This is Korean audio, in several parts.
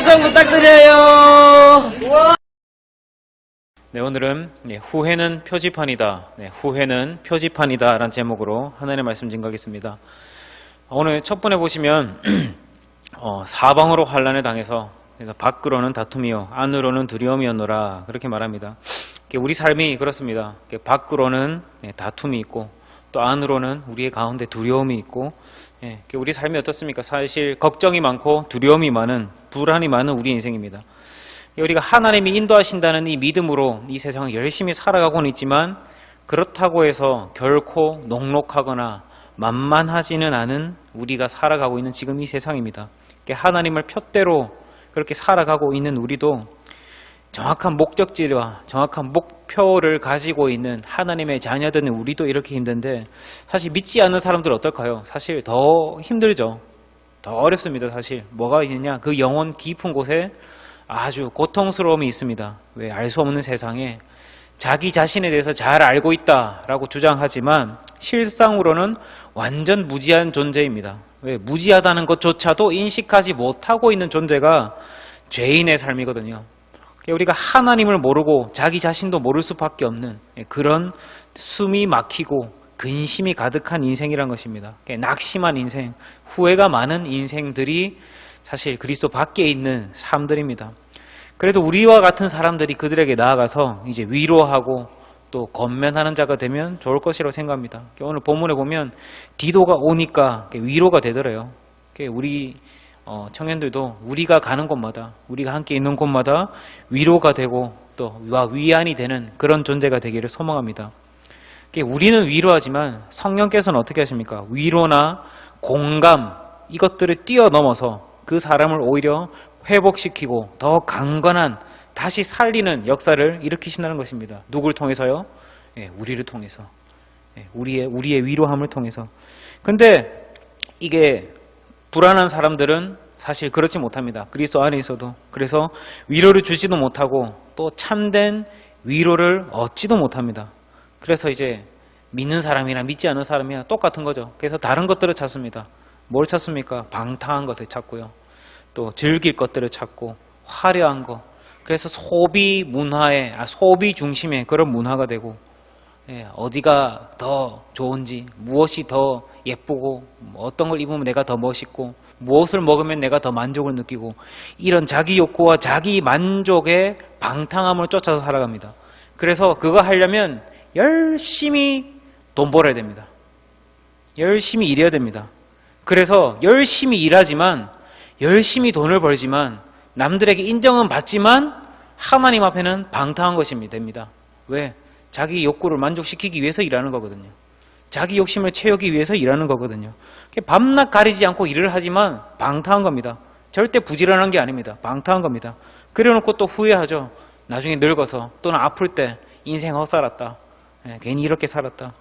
설정 부탁드려요. 네, 오늘은 네, 후회는 표지판이다. 네, 후회는 표지판이다. 라는 제목으로 하나님의 말씀 증가하겠습니다. 오늘 첫 번에 보시면 어, 사방으로 환란을 당해서 그래서 밖으로는 다툼이요 안으로는 두려움이었노라 그렇게 말합니다. 우리 삶이 그렇습니다. 밖으로는 네, 다툼이 있고 또 안으로는 우리의 가운데 두려움이 있고 예, 이게 우리 삶이 어떻습니까? 사실 걱정이 많고 두려움이 많은 불안이 많은 우리 인생입니다. 우리가 하나님이 인도하신다는 이 믿음으로 이 세상을 열심히 살아가고는 있지만 그렇다고 해서 결코 녹록하거나 만만하지는 않은 우리가 살아가고 있는 지금 이 세상입니다. 하나님을 표대로 그렇게 살아가고 있는 우리도 정확한 목적지와 정확한 목표를 가지고 있는 하나님의 자녀들은 우리도 이렇게 힘든데 사실 믿지 않는 사람들은 어떨까요? 사실 더 힘들죠. 더 어렵습니다, 사실. 뭐가 있느냐? 그 영혼 깊은 곳에 아주 고통스러움이 있습니다. 왜 알 수 없는 세상에 자기 자신에 대해서 잘 알고 있다라고 주장하지만 실상으로는 완전 무지한 존재입니다. 왜 무지하다는 것조차도 인식하지 못하고 있는 존재가 죄인의 삶이거든요. 우리가 하나님을 모르고 자기 자신도 모를 수밖에 없는 그런 숨이 막히고 근심이 가득한 인생이란 것입니다. 낙심한 인생, 후회가 많은 인생들이 사실 그리스도 밖에 있는 삶들입니다. 그래도 우리와 같은 사람들이 그들에게 나아가서 이제 위로하고 또 건면하는 자가 되면 좋을 것이라고 생각합니다. 오늘 본문에 보면 디도가 오니까 위로가 되더래요. 우리 어, 청년들도 우리가 가는 곳마다 우리가 함께 있는 곳마다 위로가 되고 또 위안이 되는 그런 존재가 되기를 소망합니다. 우리는 위로하지만 성령께서는 어떻게 하십니까? 위로나 공감 이것들을 뛰어넘어서 그 사람을 오히려 회복시키고 더 강건한 다시 살리는 역사를 일으키신다는 것입니다. 누굴 통해서요? 예, 우리를 통해서. 예, 우리의 우리의 위로함을 통해서. 근데 이게 불안한 사람들은 사실 그렇지 못합니다. 그리스도 안에 있어도. 그래서 위로를 주지도 못하고 또 참된 위로를 얻지도 못합니다. 그래서 이제 믿는 사람이나 믿지 않는 사람이나 똑같은 거죠. 그래서 다른 것들을 찾습니다. 뭘 찾습니까? 방탕한 것을 찾고요. 또 즐길 것들을 찾고 화려한 거. 그래서 소비 문화의 아, 소비 중심의 그런 문화가 되고 예, 어디가 더 좋은지 무엇이 더 예쁘고 뭐 어떤 걸 입으면 내가 더 멋있고 무엇을 먹으면 내가 더 만족을 느끼고 이런 자기 욕구와 자기 만족의 방탕함을 쫓아서 살아갑니다. 그래서 그거 하려면 열심히 돈 벌어야 됩니다. 열심히 일해야 됩니다. 그래서 열심히 일하지만 열심히 돈을 벌지만 남들에게 인정은 받지만 하나님 앞에는 방탕한 것입니다. 왜? 자기 욕구를 만족시키기 위해서 일하는 거거든요. 자기 욕심을 채우기 위해서 일하는 거거든요. 밤낮 가리지 않고 일을 하지만 방탕한 겁니다. 절대 부지런한 게 아닙니다. 방탕한 겁니다. 그래놓고 또 후회하죠. 나중에 늙어서 또는 아플 때 인생 헛살았다. 예, 괜히 이렇게 살았다.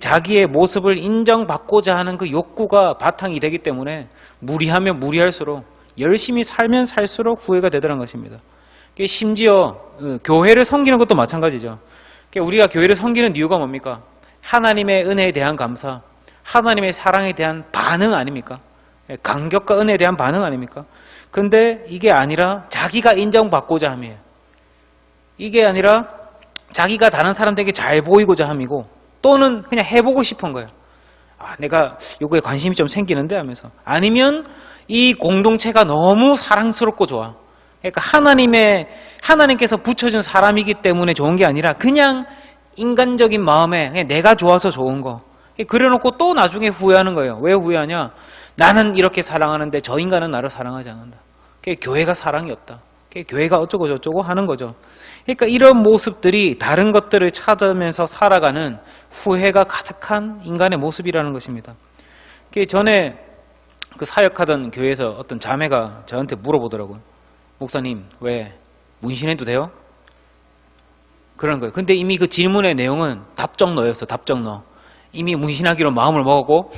자기의 모습을 인정받고자 하는 그 욕구가 바탕이 되기 때문에 무리하면 무리할수록 열심히 살면 살수록 후회가 되더란 것입니다. 심지어 어, 교회를 섬기는 것도 마찬가지죠. 우리가 교회를 섬기는 이유가 뭡니까? 하나님의 은혜에 대한 감사, 하나님의 사랑에 대한 반응 아닙니까? 예, 감격과 은혜에 대한 반응 아닙니까? 근데 이게 아니라 자기가 인정받고자 함이에요. 이게 아니라 자기가 다른 사람들에게 잘 보이고자 함이고 또는 그냥 해보고 싶은 거예요. 아, 내가 요거에 관심이 좀 생기는데 하면서. 아니면 이 공동체가 너무 사랑스럽고 좋아. 그러니까 하나님의, 하나님께서 붙여준 사람이기 때문에 좋은 게 아니라 그냥 인간적인 마음에 내가 좋아서 좋은 거. 그래놓고 또 나중에 후회하는 거예요. 왜 후회하냐? 나는 이렇게 사랑하는데 저 인간은 나를 사랑하지 않는다. 교회가 사랑이 없다. 교회가 어쩌고 저쩌고 하는 거죠. 그러니까 이런 모습들이 다른 것들을 찾으면서 살아가는 후회가 가득한 인간의 모습이라는 것입니다. 전에 그 사역하던 교회에서 어떤 자매가 저한테 물어보더라고요. 목사님, 왜 문신해도 돼요? 그런 거예요. 근데 이미 그 질문의 내용은 답정너였어, 답정너. 이미 문신하기로 마음을 먹었고,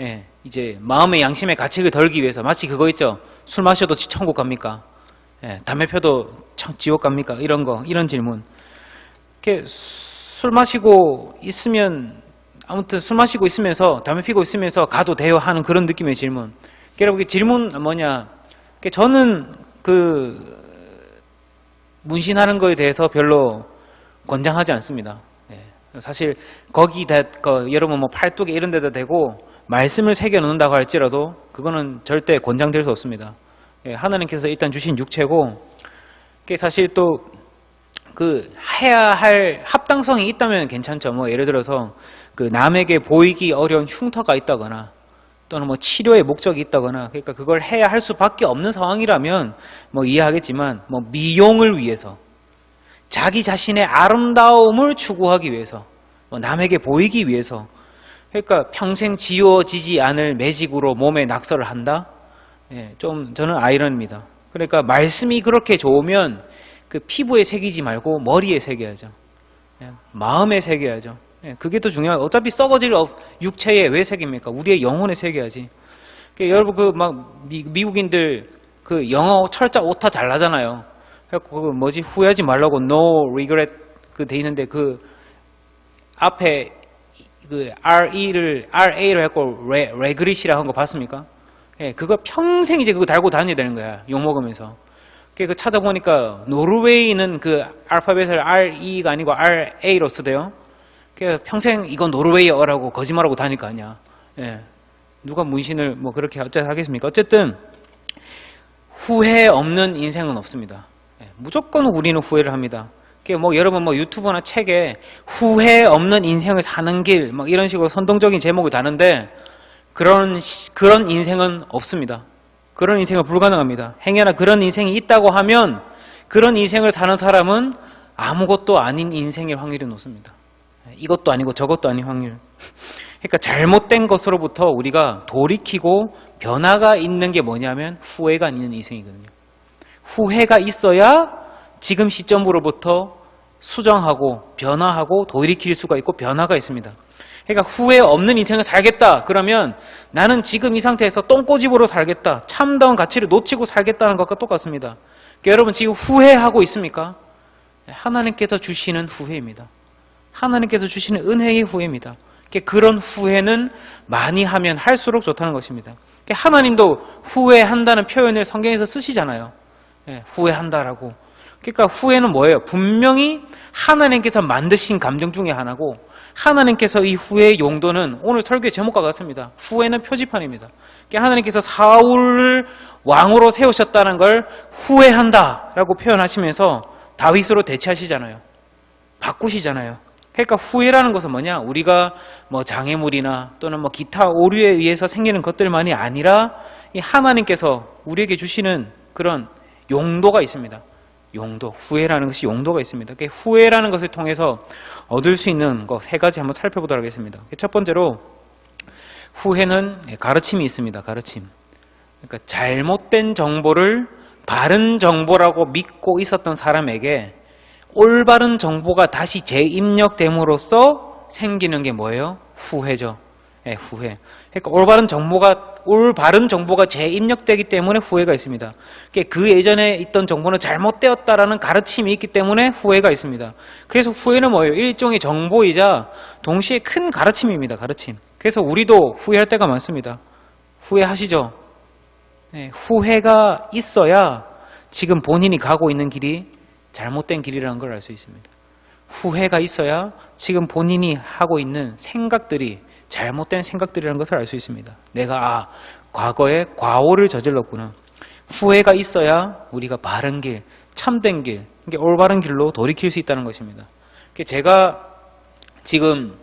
예, 이제 마음의 양심의 가책을 덜기 위해서 마치 그거 있죠. 술 마셔도 천국 갑니까? 예, 담배 펴도 지옥 갑니까? 이런 거, 이런 질문. 이렇게 술 마시고 있으면, 아무튼 술 마시고 있으면서, 담배 피고 있으면서 가도 돼요? 하는 그런 느낌의 질문. 여러분, 질문 뭐냐. 저는 그 문신하는 거에 대해서 별로 권장하지 않습니다. 예. 사실 거기 다, 그 여러분 뭐 팔뚝에 이런 데다 대고 말씀을 새겨 놓는다고 할지라도 그거는 절대 권장될 수 없습니다. 예, 하나님께서 일단 주신 육체고 그게 사실 또 그 해야 할 합당성이 있다면 괜찮죠. 뭐 예를 들어서 그 남에게 보이기 어려운 흉터가 있다거나 또는 뭐 치료의 목적이 있다거나 그러니까 그걸 해야 할 수밖에 없는 상황이라면 뭐 이해하겠지만 뭐 미용을 위해서 자기 자신의 아름다움을 추구하기 위해서 뭐 남에게 보이기 위해서 그러니까 평생 지워지지 않을 매직으로 몸에 낙서를 한다. 예, 좀 저는 아이러니입니다. 그러니까 말씀이 그렇게 좋으면 그 피부에 새기지 말고 머리에 새겨야죠. 예, 마음에 새겨야죠. 예, 그게 더 중요해요. 어차피 썩어질 업- 육체에 왜 새깁니까? 우리의 영혼에 새겨야지. 그러니까 여러분 그 막 미국인들 그 영어 철자 오타 잘 나잖아요. 그래갖고 그 뭐지 후회하지 말라고 no regret 그 돼 있는데 그 앞에 그 RE를 RA를 했고 레, 레그릿이라 한거 봤습니까? 예, 그거 평생 이제 그거 달고 다녀야 되는 거야. 욕 먹으면서. 그 찾아보니까 노르웨이는 그 알파벳을 RE가 아니고 RA로 쓰대요. 그 평생 이건 노르웨이어라고 거짓말하고 다닐 거 아니야. 예. 누가 문신을 뭐 그렇게 어쩌 하겠습니까? 어쨌든 후회 없는 인생은 없습니다. 예, 무조건 우리는 후회를 합니다. 뭐 여러분 뭐 유튜브나 책에 후회 없는 인생을 사는 길 막 이런 식으로 선동적인 제목을 다는데 그런 시- 그런 인생은 없습니다. 그런 인생은 불가능합니다. 행여나 그런 인생이 있다고 하면 그런 인생을 사는 사람은 아무것도 아닌 인생일 확률이 높습니다. 예, 이것도 아니고 저것도 아닌 확률. 그러니까 잘못된 것으로부터 우리가 돌이키고 변화가 있는 게 뭐냐면 후회가 있는 인생이거든요. 후회가 있어야 지금 시점으로부터 수정하고 변화하고 돌이킬 수가 있고 변화가 있습니다. 그러니까 후회 없는 인생을 살겠다. 그러면 나는 지금 이 상태에서 똥꼬집으로 살겠다. 참다운 가치를 놓치고 살겠다는 것과 똑같습니다. 그러니까 여러분 지금 후회하고 있습니까? 하나님께서 주시는 후회입니다. 하나님께서 주시는 은혜의 후회입니다. 그러니까 그런 후회는 많이 하면 할수록 좋다는 것입니다. 그러니까 하나님도 후회한다는 표현을 성경에서 쓰시잖아요. 예, 후회한다라고. 그러니까 후회는 뭐예요? 분명히 하나님께서 만드신 감정 중에 하나고 하나님께서 이 후회의 용도는 오늘 설교 제목과 같습니다. 후회는 표지판입니다. 그러니까 하나님께서 사울을 왕으로 세우셨다는 걸 후회한다라고 표현하시면서 다윗으로 대체하시잖아요. 바꾸시잖아요. 그러니까 후회라는 것은 뭐냐? 우리가 뭐 장애물이나 또는 뭐 기타 오류에 의해서 생기는 것들만이 아니라 이 하나님께서 우리에게 주시는 그런 용도가 있습니다. 용도, 후회라는 것이 용도가 있습니다. 그 후회라는 것을 통해서 얻을 수 있는 것 세 가지 한번 살펴보도록 하겠습니다. 첫 번째로 후회는 가르침이 있습니다. 가르침. 그러니까 잘못된 정보를 바른 정보라고 믿고 있었던 사람에게 올바른 정보가 다시 재입력됨으로써 생기는 게 뭐예요? 후회죠. 예, 후회. 그러니까 올바른 정보가 올바른 정보가 재입력되기 때문에 후회가 있습니다. 그러니까 그 예전에 있던 정보는 잘못되었다라는 가르침이 있기 때문에 후회가 있습니다. 그래서 후회는 뭐예요? 일종의 정보이자 동시에 큰 가르침입니다. 가르침. 그래서 우리도 후회할 때가 많습니다. 후회하시죠? 네, 후회가 있어야 지금 본인이 가고 있는 길이 잘못된 길이라는 걸 알 수 있습니다. 후회가 있어야 지금 본인이 하고 있는 생각들이 잘못된 생각들이라는 것을 알 수 있습니다. 내가 아 과거에 과오를 저질렀구나. 후회가 있어야 우리가 바른 길, 참된 길, 이게 올바른 길로 돌이킬 수 있다는 것입니다. 제가 지금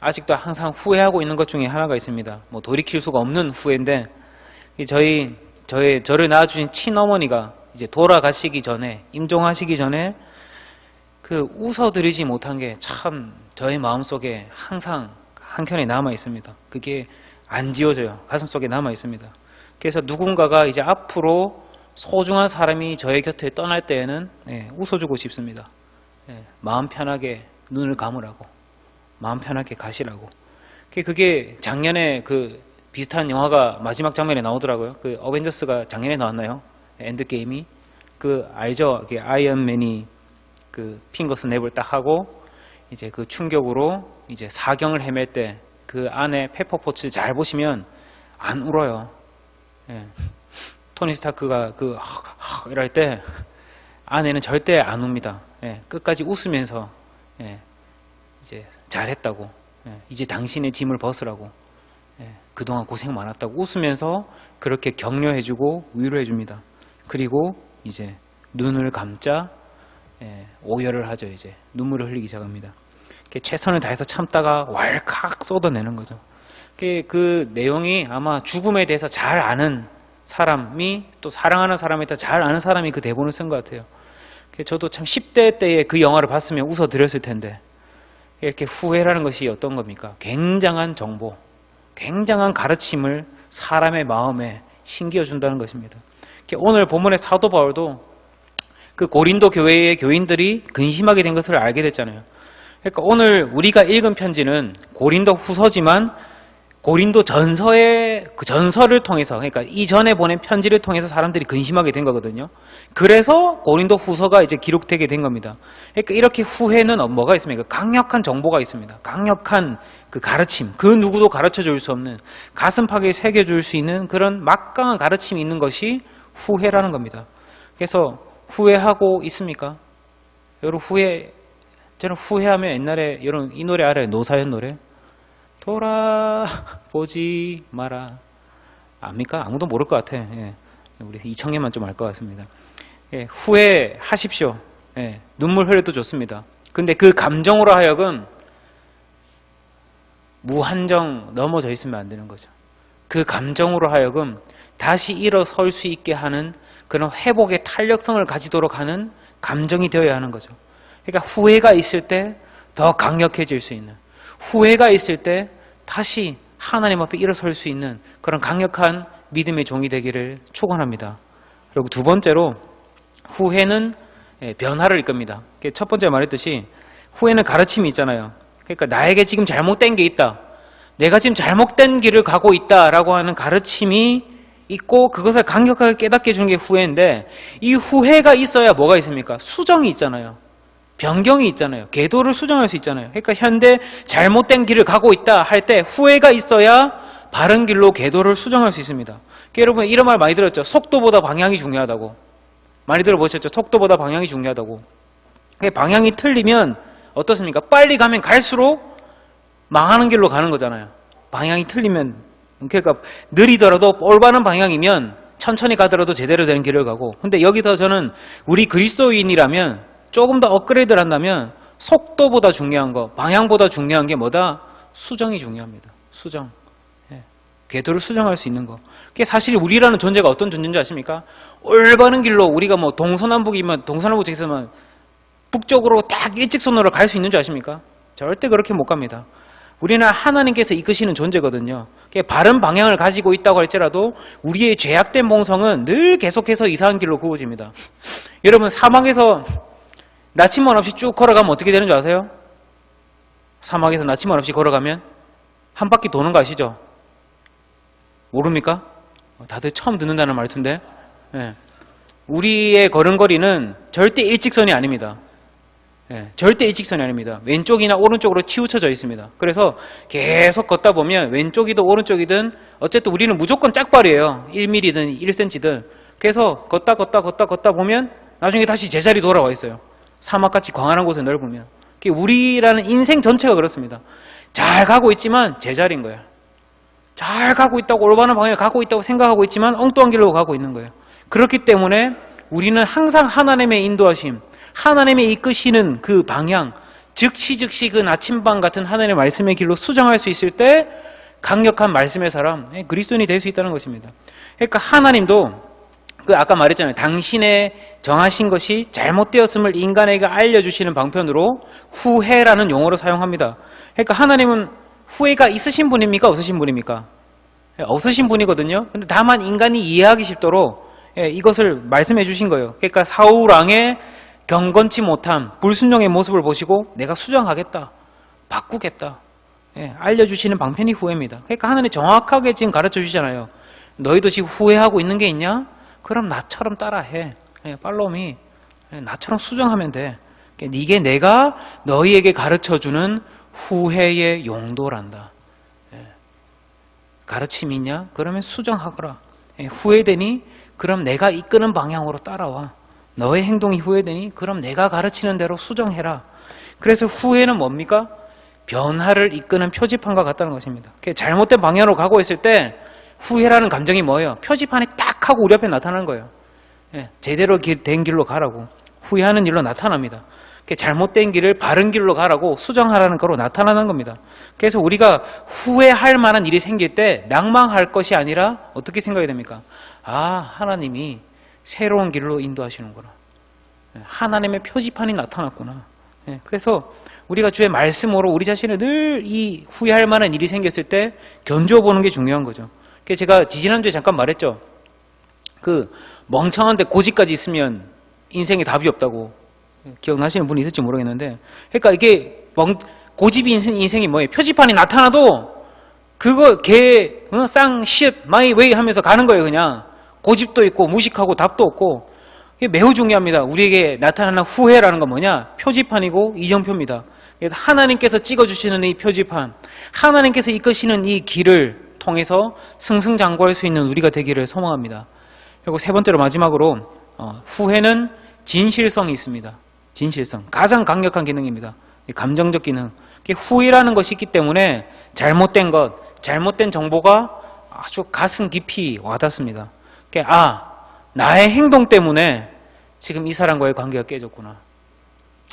아직도 항상 후회하고 있는 것 중에 하나가 있습니다. 뭐 돌이킬 수가 없는 후회인데 이 저희 저의 저를 낳아주신 친어머니가 이제 돌아가시기 전에 임종하시기 전에 그 웃어드리지 못한 게 참 저의 마음속에 항상 한켠에 남아 있습니다. 그게 안 지워져요. 가슴 속에 남아 있습니다. 그래서 누군가가 이제 앞으로 소중한 사람이 저의 곁에 떠날 때에는 예, 웃어주고 싶습니다. 예, 마음 편하게 눈을 감으라고, 마음 편하게 가시라고. 그게 작년에 그 비슷한 영화가 마지막 장면에 나오더라고요. 그 어벤져스가 작년에 나왔나요? 엔드 게임이 그 알죠? 그 아이언맨이 그 핑거 스 냅을 딱 하고 이제 그 충격으로 이제 사경을 헤맬 때 그 안에 페퍼포츠 잘 보시면 안 울어요. 예. 토니 스타크가 그 하- 이럴 때 아내는 절대 안 웁니다. 예, 끝까지 웃으면서 예, 이제 잘했다고 예, 이제 당신의 짐을 벗으라고 예, 그동안 고생 많았다고 웃으면서 그렇게 격려해주고 위로해줍니다. 그리고 이제 눈을 감자 예, 오열을 하죠. 이제 눈물을 흘리기 시작합니다. 최선을 다해서 참다가 왈칵 쏟아내는 거죠. 그, 그 내용이 아마 죽음에 대해서 잘 아는 사람이 또 사랑하는 사람에 대해서 잘 아는 사람이 그 대본을 쓴 것 같아요. 그 저도 참 10대 때에 그 영화를 봤으면 웃어드렸을 텐데 이렇게 후회라는 것이 어떤 겁니까? 굉장한 정보, 굉장한 가르침을 사람의 마음에 심겨준다는 것입니다. 오늘 본문의 사도 바울도 그 고린도 교회의 교인들이 근심하게 된 것을 알게 됐잖아요. 그러니까 오늘 우리가 읽은 편지는 고린도 후서지만 고린도 전서의 그 전서를 통해서 그러니까 이전에 보낸 편지를 통해서 사람들이 근심하게 된 거거든요. 그래서 고린도 후서가 이제 기록되게 된 겁니다. 그러니까 이렇게 후회는 뭐가 있습니까? 강력한 정보가 있습니다. 강력한 그 가르침, 그 누구도 가르쳐 줄 수 없는 가슴 파괴 새겨 줄 수 있는 그런 막강한 가르침이 있는 것이 후회라는 겁니다. 그래서 후회하고 있습니까? 여러분 후회 저는 후회하면 옛날에 여러분 이 노래 알아요? 노사연 노래? 돌아보지 마라. 압니까? 아무도 모를 것 같아. 예. 우리 이청년만 좀 알 것 같습니다. 예, 후회하십시오. 예, 눈물 흘려도 좋습니다. 근데 그 감정으로 하여금 무한정 넘어져 있으면 안 되는 거죠. 그 감정으로 하여금 다시 일어설 수 있게 하는 그런 회복의 탄력성을 가지도록 하는 감정이 되어야 하는 거죠. 그러니까 후회가 있을 때 더 강력해질 수 있는 후회가 있을 때 다시 하나님 앞에 일어설 수 있는 그런 강력한 믿음의 종이 되기를 축원합니다. 그리고 두 번째로 후회는 예, 변화를 이끕니다. 첫 번째 말했듯이 후회는 가르침이 있잖아요. 그러니까 나에게 지금 잘못된 게 있다. 내가 지금 잘못된 길을 가고 있다라고 하는 가르침이 있고 그것을 강력하게 깨닫게 해주는 게 후회인데 이 후회가 있어야 뭐가 있습니까? 수정이 있잖아요. 변경이 있잖아요. 궤도를 수정할 수 있잖아요. 그러니까 현대 잘못된 길을 가고 있다 할 때 후회가 있어야 바른 길로 궤도를 수정할 수 있습니다. 그러니까 여러분 이런 말 많이 들었죠. 속도보다 방향이 중요하다고. 많이 들어보셨죠? 속도보다 방향이 중요하다고. 그러니까 방향이 틀리면 어떻습니까? 빨리 가면 갈수록 망하는 길로 가는 거잖아요. 방향이 틀리면 그러니까 느리더라도 올바른 방향이면 천천히 가더라도 제대로 되는 길을 가고 근데 여기서 저는 우리 그리스도인이라면 조금 더 업그레이드를 한다면 속도보다 중요한 거, 방향보다 중요한 게 뭐다? 수정이 중요합니다. 수정. 예. 궤도를 수정할 수 있는 거. 그게 사실 우리라는 존재가 어떤 존재인지 아십니까? 올바른 길로 우리가 뭐 동서남북이면 동서남북 쪽에서만 북쪽으로 딱 일직선으로 갈 수 있는 줄 아십니까? 절대 그렇게 못 갑니다. 우리는 하나님께서 이끄시는 존재거든요. 바른 방향을 가지고 있다고 할지라도 우리의 죄악된 봉성은 늘 계속해서 이상한 길로 구워집니다. 여러분 사막에서 나침반 없이 쭉 걸어가면 어떻게 되는 줄 아세요? 사막에서 나침반 없이 걸어가면 한 바퀴 도는 거 아시죠? 모릅니까? 어, 다들 처음 듣는다는 말투인데 예. 우리의 걸음걸이는 절대 일직선이 아닙니다. 예, 절대 일직선이 아닙니다. 왼쪽이나 오른쪽으로 치우쳐져 있습니다. 그래서 계속 걷다 보면 왼쪽이든 오른쪽이든 어쨌든 우리는 무조건 짝발이에요. 1mm든 1cm든. 그래서 걷다 걷다 걷다 걷다 보면 나중에 다시 제자리 돌아와 있어요. 사막같이 광활한 곳에 넓으면. 우리라는 인생 전체가 그렇습니다. 잘 가고 있지만 제자리인 거예요. 잘 가고 있다고 올바른 방향에 가고 있다고 생각하고 있지만 엉뚱한 길로 가고 있는 거예요. 그렇기 때문에 우리는 항상 하나님의 인도하심, 하나님의 이끄시는 그 방향, 즉시 즉시 그 나침반 같은 하나님의 말씀의 길로 수정할 수 있을 때 강력한 말씀의 사람, 예, 그리스도인이 될 수 있다는 것입니다. 그러니까 하나님도 그 아까 말했잖아요. 당신의 정하신 것이 잘못되었음을 인간에게 알려주시는 방편으로 후회라는 용어로 사용합니다. 그러니까 하나님은 후회가 있으신 분입니까? 없으신 분입니까? 예, 없으신 분이거든요. 근데 다만 인간이 이해하기 쉽도록 예, 이것을 말씀해 주신 거예요. 그러니까 사울 왕의 경건치 못함, 불순종의 모습을 보시고 내가 수정하겠다, 바꾸겠다, 예, 알려주시는 방편이 후회입니다. 그러니까 하나님 정확하게 지금 가르쳐 주시잖아요. 너희도 지금 후회하고 있는 게 있냐? 그럼 나처럼 따라해. 예, 팔로미 예, 나처럼 수정하면 돼. 그러니까 이게 내가 너희에게 가르쳐 주는 후회의 용도란다. 예. 가르침이 있냐? 그러면 수정하거라. 예, 후회되니 그럼 내가 이끄는 방향으로 따라와. 너의 행동이 후회되니 그럼 내가 가르치는 대로 수정해라. 그래서 후회는 뭡니까? 변화를 이끄는 표지판과 같다는 것입니다. 잘못된 방향으로 가고 있을 때 후회라는 감정이 뭐예요? 표지판에 딱 하고 우리 앞에 나타나는 거예요. 예, 제대로 길- 된 길로 가라고 후회하는 일로 나타납니다. 잘못된 길을 바른 길로 가라고 수정하라는 거로 나타나는 겁니다. 그래서 우리가 후회할 만한 일이 생길 때 낭망할 것이 아니라 어떻게 생각이 됩니까? 아 하나님이 새로운 길로 인도하시는구나. 예, 하나님의 표지판이 나타났구나. 예, 그래서 우리가 주의 말씀으로 우리 자신을 늘 이 후회할 만한 일이 생겼을 때 견주어 보는 게 중요한 거죠. 제가 지지난주에 잠깐 말했죠. 그 멍청한데 고집까지 있으면 인생에 답이 없다고 기억나시는 분이 있을지 모르겠는데 그러니까 이게 멍, 고집이 인생, 인생이 뭐예요? 표지판이 나타나도 그거 개, 어, 쌍, 쉿, 마이, 웨이 하면서 가는 거예요 그냥 고집도 있고 무식하고 답도 없고 이게 매우 중요합니다 우리에게 나타나는 후회라는 건 뭐냐? 표지판이고 이정표입니다 그래서 하나님께서 찍어주시는 이 표지판 하나님께서 이끄시는 이 길을 통해서 승승장구할 수 있는 우리가 되기를 소망합니다 그리고 세 번째로 마지막으로 어, 후회는 진실성이 있습니다. 진실성 가장 강력한 기능입니다. 이 감정적 기능. 후회라는 것이 있기 때문에 잘못된 것, 잘못된 정보가 아주 가슴 깊이 와닿습니다. 아 나의 행동 때문에 지금 이 사람과의 관계가 깨졌구나.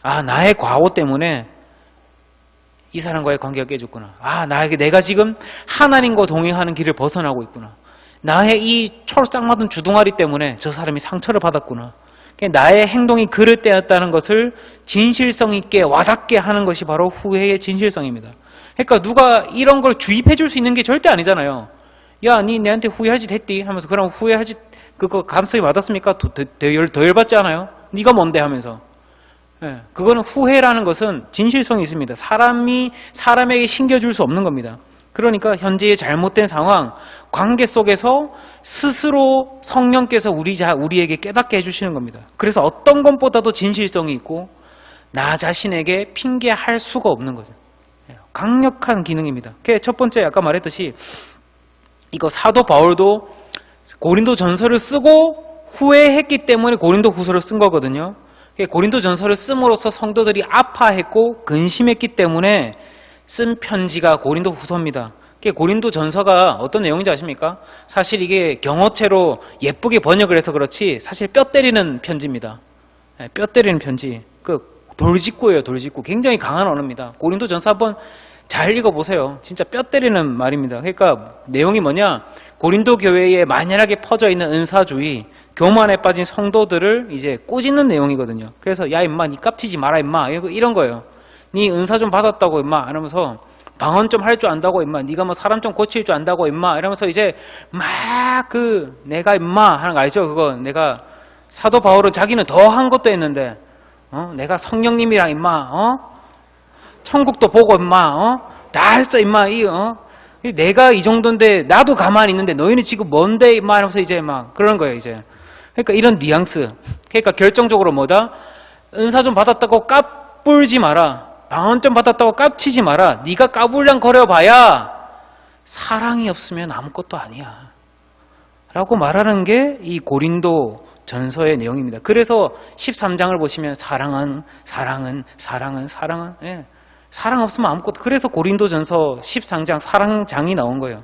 아 나의 과오 때문에 이 사람과의 관계가 깨졌구나. 아 나에게 내가 지금 하나님과 동행하는 길을 벗어나고 있구나. 나의 이 촐싹맞은 주둥아리 때문에 저 사람이 상처를 받았구나. 나의 행동이 그럴 때였다는 것을 진실성 있게 와닿게 하는 것이 바로 후회의 진실성입니다. 그러니까 누가 이런 걸 주입해 줄 수 있는 게 절대 아니잖아요. 야, 니 내한테 후회할 짓 했디? 하면서 그럼 후회할 짓 그거 감성이 받았습니까? 더, 더, 더, 열받지 않아요? 네가 뭔데 하면서. 예, 그거는 후회라는 것은 진실성이 있습니다. 사람이 사람에게 신겨줄 수 없는 겁니다. 그러니까 현재의 잘못된 상황, 관계 속에서 스스로 성령께서 우리 자, 우리에게 깨닫게 해주시는 겁니다. 그래서 어떤 것보다도 진실성이 있고, 나 자신에게 핑계할 수가 없는 거죠. 예, 강력한 기능입니다. 그게 첫 번째 아까 말했듯이, 이거 사도 바울도 고린도 전서를 쓰고 후회했기 때문에 고린도 후서를 쓴 거거든요. 고린도 전서를 씀으로써 성도들이 아파했고 근심했기 때문에 쓴 편지가 고린도 후서입니다. 고린도 전서가 어떤 내용인지 아십니까? 사실 이게 경어체로 예쁘게 번역을 해서 그렇지 사실 뼈 때리는 편지입니다. 네, 뼈 때리는 편지. 그 돌직구예요, 돌직구. 굉장히 강한 언어입니다. 고린도 전서 한번 잘 읽어보세요. 진짜 뼈 때리는 말입니다. 그러니까 내용이 뭐냐? 고린도 교회에 만연하게 퍼져 있는 은사주의, 교만에 빠진 성도들을 이제 꼬집는 내용이거든요. 그래서 야 임마, 니 깝치지 마라 임마 이런 거예요. 니 은사 좀 받았다고 임마 이러면서 방언 좀 할 줄 안다고 임마, 니가 뭐 사람 좀 고칠 줄 안다고 임마 이러면서 이제 막 그 내가 임마 하는 거 알죠? 그거 내가 사도 바울은 자기는 더 한 것도 했는데 어? 내가 성령님이랑 임마 어? 천국도 보고 임마 어? 다 했어 임마 이 어? 이 내가 이 정도인데 나도 가만히 있는데 너희는 지금 뭔데 임마 하면서 이제 막 그런 거예요 이제 그러니까 이런 뉘앙스 그러니까 결정적으로 뭐다 은사 좀 받았다고 까불지 마라 방언 좀 받았다고 깝치지 마라 네가 까불랑 거려봐야 사랑이 없으면 아무것도 아니야 라고 말하는 게 이 고린도 전서의 내용입니다. 그래서 13장을 보시면 사랑은 사랑은 사랑은 사랑은 예. 사랑 없으면 아무것도 그래서 고린도 전서 13장 사랑장이 나온 거예요.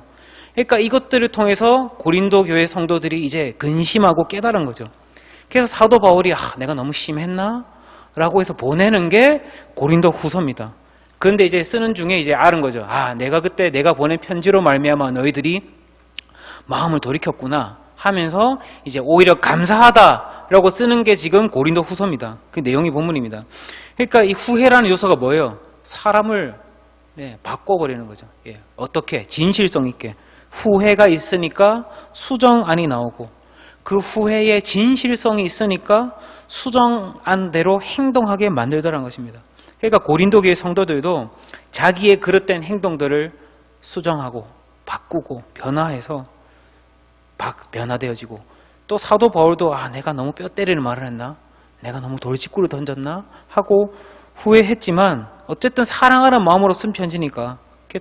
그러니까 이것들을 통해서 고린도 교회 성도들이 이제 근심하고 깨달은 거죠. 그래서 사도 바울이 아, 내가 너무 심했나? 라고 해서 보내는 게 고린도 후서입니다. 그런데 이제 쓰는 중에 이제 아는 거죠. 아, 내가 그때 내가 보낸 편지로 말미암아 너희들이 마음을 돌이켰구나 하면서 이제 오히려 감사하다라고 쓰는 게 지금 고린도 후서입니다. 그 내용이 본문입니다. 그러니까 이 후회라는 요소가 뭐예요? 사람을 네, 바꿔버리는 거죠. 예, 어떻게 진실성 있게 후회가 있으니까 수정안이 나오고 그 후회에 진실성이 있으니까 수정안대로 행동하게 만들더라는 것입니다. 그러니까 고린도 교회 성도들도 자기의 그릇된 행동들을 수정하고 바꾸고 변화해서 박- 변화되어지고 또 사도 바울도 아 내가 너무 뼈 때리는 말을 했나 내가 너무 돌직구를 던졌나 하고 후회했지만 어쨌든 사랑하는 마음으로 쓴 편지니까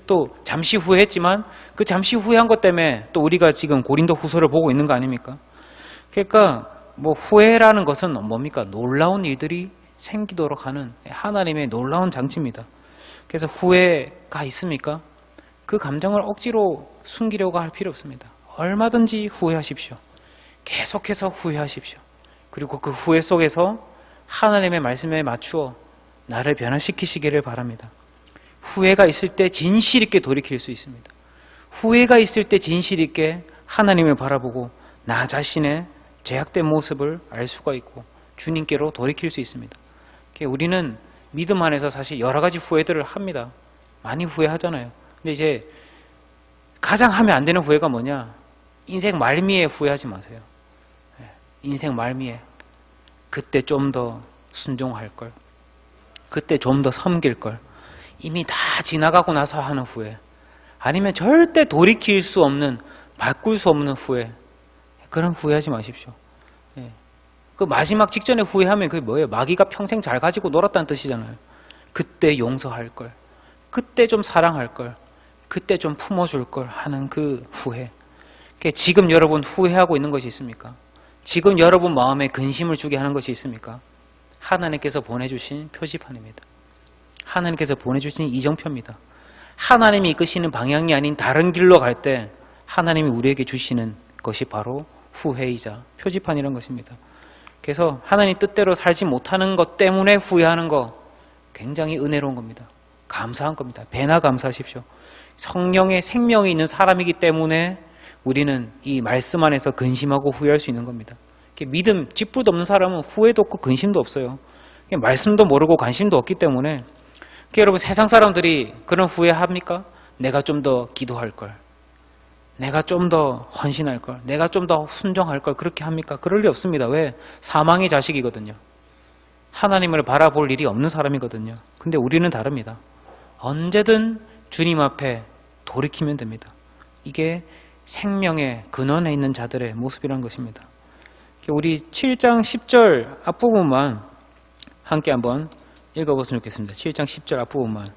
또 잠시 후회했지만 그 잠시 후회한 것 때문에 또 우리가 지금 고린도 후서를 보고 있는 거 아닙니까? 그러니까 뭐 후회라는 것은 뭡니까? 놀라운 일들이 생기도록 하는 하나님의 놀라운 장치입니다. 그래서 후회가 있습니까? 그 감정을 억지로 숨기려고 할 필요 없습니다. 얼마든지 후회하십시오. 계속해서 후회하십시오. 그리고 그 후회 속에서 하나님의 말씀에 맞추어 나를 변화시키시기를 바랍니다. 후회가 있을 때 진실 있게 돌이킬 수 있습니다. 후회가 있을 때 진실 있게 하나님을 바라보고 나 자신의 죄악된 모습을 알 수가 있고 주님께로 돌이킬 수 있습니다. 우리는 믿음 안에서 사실 여러 가지 후회들을 합니다. 많이 후회하잖아요. 근데 이제 가장 하면 안 되는 후회가 뭐냐? 인생 말미에 후회하지 마세요. 예, 인생 말미에 그때 좀 더 순종할 걸. 그때 좀 더 섬길 걸. 이미 다 지나가고 나서 하는 후회. 아니면 절대 돌이킬 수 없는, 바꿀 수 없는 후회. 그런 후회하지 마십시오. 예. 그 마지막 직전에 후회하면 그게 뭐예요? 마귀가 평생 잘 가지고 놀았다는 뜻이잖아요. 그때 용서할 걸. 그때 좀 사랑할 걸. 그때 좀 품어줄 걸 하는 그 후회. 지금 여러분 후회하고 있는 것이 있습니까? 지금 여러분 마음에 근심을 주게 하는 것이 있습니까? 하나님께서 보내주신 표지판입니다. 하나님께서 보내주신 이정표입니다. 하나님이 이끄시는 방향이 아닌 다른 길로 갈 때 하나님이 우리에게 주시는 것이 바로 후회이자 표지판이라는 것입니다. 그래서 하나님 뜻대로 살지 못하는 것 때문에 후회하는 거 굉장히 은혜로운 겁니다. 감사한 겁니다. 배나 감사하십시오. 성령의 생명이 있는 사람이기 때문에 우리는 이 말씀 안에서 근심하고 후회할 수 있는 겁니다. 믿음, 찌뿔도 없는 사람은 후회도 없고 근심도 없어요. 말씀도 모르고 관심도 없기 때문에 그러니까 여러분 세상 사람들이 그런 후회합니까? 내가 좀 더 기도할 걸. 내가 좀 더 헌신할 걸. 내가 좀 더 순종할 걸. 그렇게 합니까? 그럴 리 없습니다. 왜? 사망의 자식이거든요. 하나님을 바라볼 일이 없는 사람이거든요. 근데 우리는 다릅니다. 언제든 주님 앞에 돌이키면 됩니다. 이게 생명의 근원에 있는 자들의 모습이란 것입니다. 우리 7장 10절 앞부분만 함께 한번 읽어봤으면 좋겠습니다. 7장 10절 앞부분만.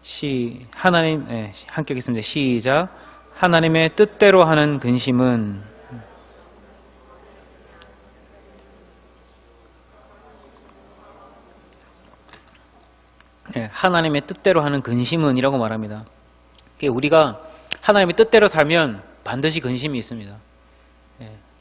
시, 하나님, 예, 함께 읽겠습니다. 시작. 하나님의 뜻대로 하는 근심은 예, 하나님의 뜻대로 하는 근심은 이라고 말합니다. 우리가 하나님의 뜻대로 살면 반드시 근심이 있습니다.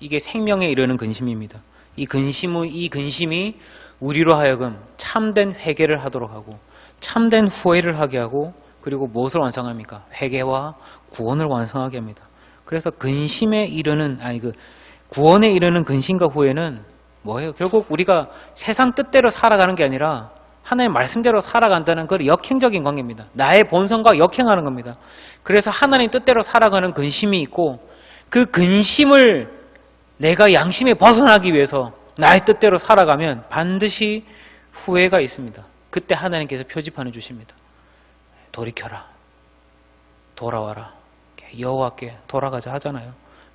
예, 이게 생명에 이르는 근심입니다. 이 근심은 이 근심이 우리로 하여금 참된 회개를 하도록 하고 참된 후회를 하게 하고 그리고 무엇을 완성합니까? 회개와 구원을 완성하게 합니다. 그래서 근심에 이르는 아니 그 구원에 이르는 근심과 후회는 뭐예요? 결국 우리가 세상 뜻대로 살아가는 게 아니라 하나님의 말씀대로 살아간다는 그 역행적인 관계입니다. 나의 본성과 역행하는 겁니다. 그래서 하나님 뜻대로 살아가는 근심이 있고 그 근심을 내가 양심에 벗어나기 위해서 나의 뜻대로 살아가면 반드시 후회가 있습니다. 그때 하나님께서 표지판을 주십니다. 돌이켜라. 돌아와라. 여호와께 돌아가자 하잖아요.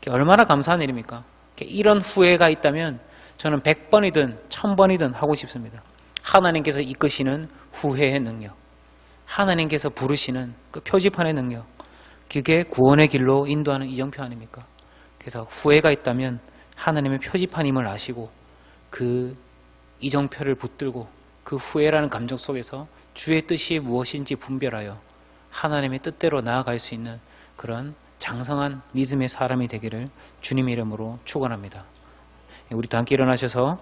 얼마나 감사한 일입니까? 이런 후회가 있다면 저는 100번이든 1000번이든 하고 싶습니다. 하나님께서 이끄시는 후회의 능력, 하나님께서 부르시는 그 표지판의 능력, 그게 구원의 길로 인도하는 이정표 아닙니까? 그래서 후회가 있다면 하나님의 표지판임을 아시고 그 이정표를 붙들고 그 후회라는 감정 속에서 주의 뜻이 무엇인지 분별하여 하나님의 뜻대로 나아갈 수 있는 그런 장성한 믿음의 사람이 되기를 주님의 이름으로 축원합니다. 우리 다 함께 일어나셔서